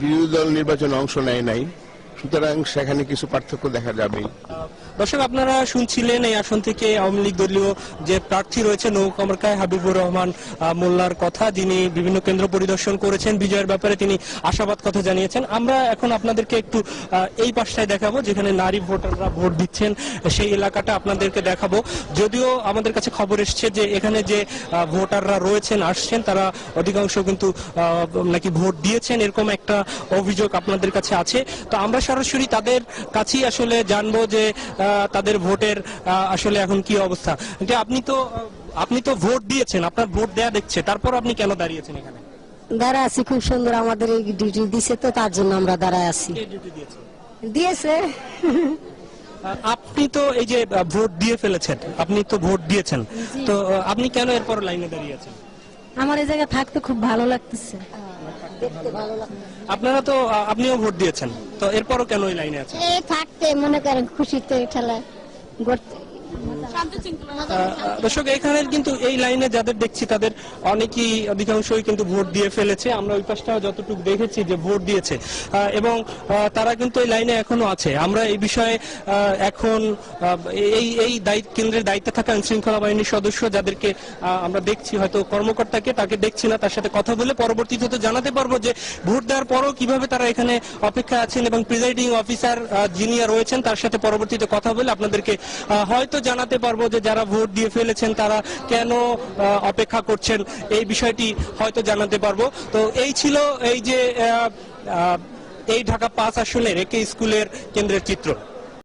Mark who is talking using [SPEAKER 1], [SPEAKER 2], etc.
[SPEAKER 1] বিরোধী দল নির্বাচনে অংশ নেয় নাই। সুতরাং সেখানে কিছু পার্থক্য দেখা যাবে
[SPEAKER 2] দর্শক, আপনারা শুনছিলেন এই আসন থেকে আওয়ামী লীগ দলীয় যে প্রার্থী রয়েছে নৌকামার্কায় হাবিবুর রহমান মোল্লার কথা। যিনি বিভিন্ন কেন্দ্র পরিদর্শন করেছেন, বিজয়ের ব্যাপারে তিনি আশাবাদ কথা জানিয়েছেন। আমরা এখন আপনাদেরকে একটু এই পাশটায় দেখাবো, যেখানে নারী ভোটাররা ভোট দিচ্ছেন, সেই এলাকাটা আপনাদেরকে দেখাবো। যদিও আমাদের কাছে খবর এসছে যে এখানে যে ভোটাররা রয়েছেন, আসছেন, তারা অধিকাংশ কিন্তু নাকি ভোট দিয়েছেন, এরকম একটা অভিযোগ আপনাদের কাছে আছে। তো আমরা সরাসরি তাদের কাছেই আসলে জানব যে তাদের ভোটের আসলে এখন কি অবস্থা? যে আপনি তো আপনি তো ভোট দিয়েছেন আপনার ভোট দেয়া দেখছে তারপর আপনি কেন দাঁড়িয়েছেন এখানে?
[SPEAKER 3] দাঁড়া আছি খুব সুন্দর আমাদের এই ডিউটি দিছে তো তার জন্য আমরা দাঁড়ায় আছি।
[SPEAKER 2] দিয়েছে? আপনি তো এই যে ভোট দিয়ে ফেলেছেন আপনি তো ভোট দিয়েছেন তো আপনি কেন এরপর লাইনে দাঁড়িয়েছেন
[SPEAKER 3] আমার এই জায়গায় থাকতে খুব ভালো লাগতেছে।
[SPEAKER 2] আপনারা তো আপনিও ভোট দিয়েছেন। তো এরপরও কেন এই লাইনে আছেন?
[SPEAKER 4] এই থাকতে মনে করেন খুশিতে ঠেলা
[SPEAKER 2] আহ, দর্শক এখানে কিন্তু এই লাইনে যাদের দেখছি, তাদের অনেকেই অধিকাংশই কিন্তু ভোট দিয়ে ফেলেছে। আমরা ওই পাশটাও যতটুকু দেখেছি যে ভোট দিয়েছে। এবং তারা কিন্তু এই লাইনে এখনও আছে। আমরা এই বিষয়ে এখন এই এই কেন্দ্রের দায়িত্বে থাকা আইন শৃঙ্খলা বাহিনীর সদস্য যাদেরকে আমরা দেখছি, হয়তো কর্মকর্তাকে তাকে দেখছি না, তার সাথে কথা বলে পরবর্তীতে তো জানাতে পারব যে ভোট দেওয়ার পরও কীভাবে তারা এখানে অপেক্ষা আছেন এবং প্রিজাইডিং অফিসার যিনি রয়েছেন, তার সাথে পরবর্তীতে কথা বলে আপনাদেরকে হয়তো জানাতে পারব যে যারা ভোট দিয়ে ফেলেছেন তারা কেন অপেক্ষা করছেন? এই বিষয়টি হয়তো জানাতে পারব। তো এই ছিল এই যে এই ঢাকা পাঁচ আসনের একে স্কুলের কেন্দ্রের চিত্র।